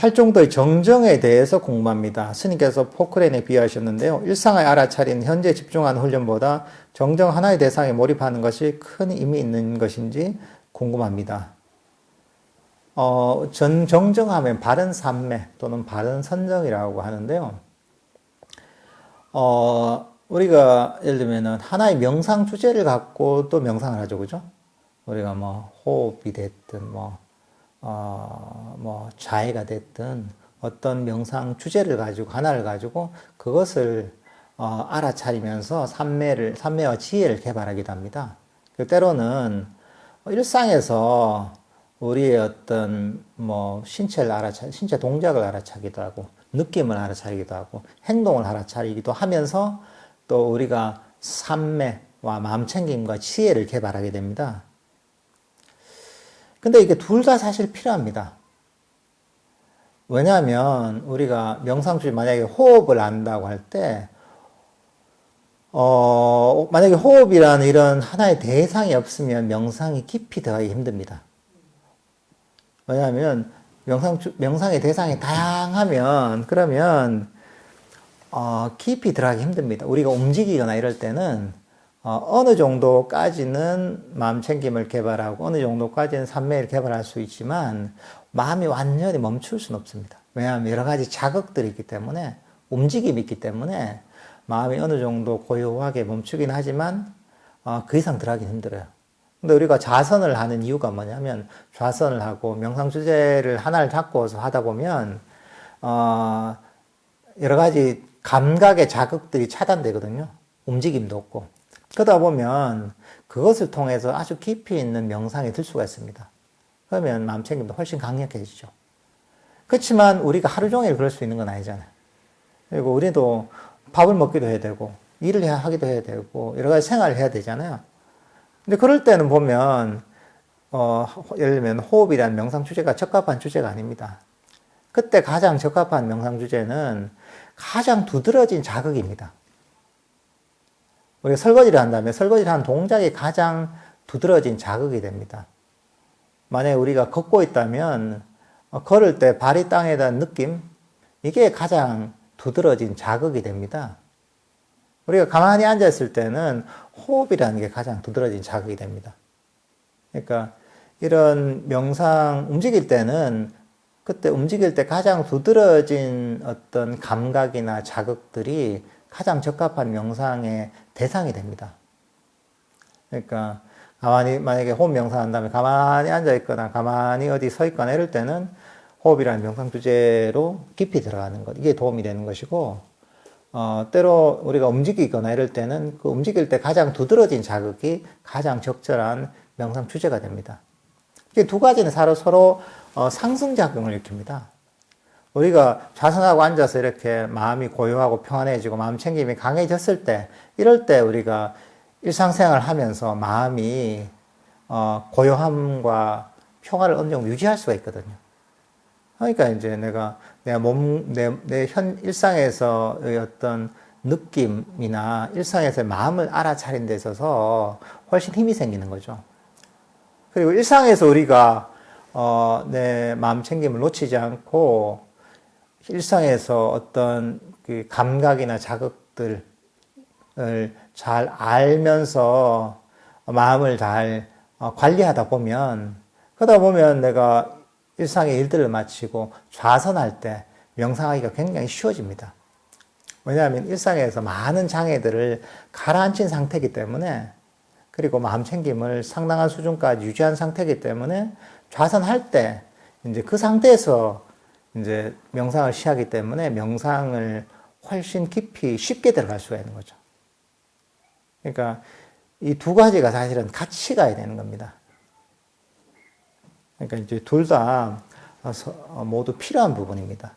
할 정도의 정정에 대해서 궁금합니다. 스님께서 포크레인에 비유하셨는데요. 일상을 알아차린 현재 집중하는 훈련보다 정정 하나의 대상에 몰입하는 것이 큰 의미 있는 것인지 궁금합니다. 어, 전 정정하면 바른 삼매 또는 바른 선정이라고 하는데요. 어, 우리가 예를 들면은 하나의 명상 주제를 갖고 또 명상을 하죠, 그죠? 우리가 뭐 호흡이 됐든 뭐, 어, 뭐 자해가 됐든 어떤 명상 주제를 가지고 하나를 가지고 그것을 어, 알아차리면서 삼매를 삼매와 지혜를 개발하기도 합니다. 그 때로는 일상에서 우리의 어떤 뭐 신체를 알아차 신체 동작을 알아차기도 하고 느낌을 알아차리기도 하고 행동을 알아차리기도 하면서 또 우리가 삼매와 마음 챙김과 지혜를 개발하게 됩니다. 근데 이게 둘 다 사실 필요합니다. 왜냐하면 우리가 명상 중에 만약에 호흡을 안다고 할 때, 어, 만약에 호흡이라는 이런 하나의 대상이 없으면 명상이 깊이 들어가기 힘듭니다. 왜냐하면 명상, 주- 명상의 대상이 다양하면, 그러면, 어, 깊이 들어가기 힘듭니다. 우리가 움직이거나 이럴 때는, 어, 어느 정도까지는 마음 챙김을 개발하고 어느 정도까지는 삼매를 개발할 수 있지만 마음이 완전히 멈출 수는 없습니다. 왜냐하면 여러 가지 자극들이 있기 때문에 움직임이 있기 때문에 마음이 어느 정도 고요하게 멈추긴 하지만 어, 그 이상 들어가기 힘들어요. 근데 우리가 좌선을 하는 이유가 뭐냐면 좌선을 하고 명상 주제를 하나를 잡고서 하다 보면 어, 여러 가지 감각의 자극들이 차단되거든요. 움직임도 없고. 그러다 보면 그것을 통해서 아주 깊이 있는 명상에 들 수가 있습니다. 그러면 마음 챙김도 훨씬 강력해지죠. 그렇지만 우리가 하루 종일 그럴 수 있는 건 아니잖아요. 그리고 우리도 밥을 먹기도 해야 되고, 일을 하기도 해야 되고, 여러 가지 생활을 해야 되잖아요. 근데 그럴 때는 보면, 어, 예를 들면 호흡이라는 명상 주제가 적합한 주제가 아닙니다. 그때 가장 적합한 명상 주제는 가장 두드러진 자극입니다. 우리가 설거지를 한다면 설거지를 한 동작이 가장 두드러진 자극이 됩니다. 만약에 우리가 걷고 있다면 어, 걸을 때 발이 땅에 닿은 느낌 이게 가장 두드러진 자극이 됩니다. 우리가 가만히 앉아 있을 때는 호흡이라는 게 가장 두드러진 자극이 됩니다. 그러니까 이런 명상 움직일 때는 그때 움직일 때 가장 두드러진 어떤 감각이나 자극들이 가장 적합한 명상의 대상이 됩니다. 그러니까 가만히 만약에 호흡 명상 한다면 가만히 앉아 있거나 가만히 어디 서 있거나 이럴 때는 호흡이라는 명상 주제로 깊이 들어가는 것 이게 도움이 되는 것이고 어, 때로 우리가 움직이거나 이럴 때는 그 움직일 때 가장 두드러진 자극이 가장 적절한 명상 주제가 됩니다. 이게 두 가지는 서로 서로 어, 상승작용을 일으킵니다. 우리가 좌선하고 앉아서 이렇게 마음이 고요하고 평안해지고 마음 챙김이 강해졌을 때, 이럴 때 우리가 일상생활을 하면서 마음이 어, 고요함과 평화를 어느 정도 유지할 수가 있거든요. 그러니까 이제 내가 내가 몸, 내, 내 현 일상에서의 어떤 느낌이나 일상에서의 마음을 알아차린 데 있어서 훨씬 힘이 생기는 거죠. 그리고 일상에서 우리가 어, 내 마음 챙김을 놓치지 않고 일상에서 어떤 그 감각이나 자극들을 잘 알면서 마음을 잘 어, 관리하다 보면 그러다 보면 내가 일상의 일들을 마치고 좌선할 때 명상하기가 굉장히 쉬워집니다. 왜냐하면 일상에서 많은 장애들을 가라앉힌 상태이기 때문에 그리고 마음 챙김을 상당한 수준까지 유지한 상태이기 때문에 좌선할 때 이제 그 상태에서 이제 명상을 시하기 때문에 명상을 훨씬 깊이 쉽게 들어갈 수가 있는 거죠. 그러니까 이 두 가지가 사실은 같이 가야 되는 겁니다. 그러니까 이제 둘 다 모두 필요한 부분입니다.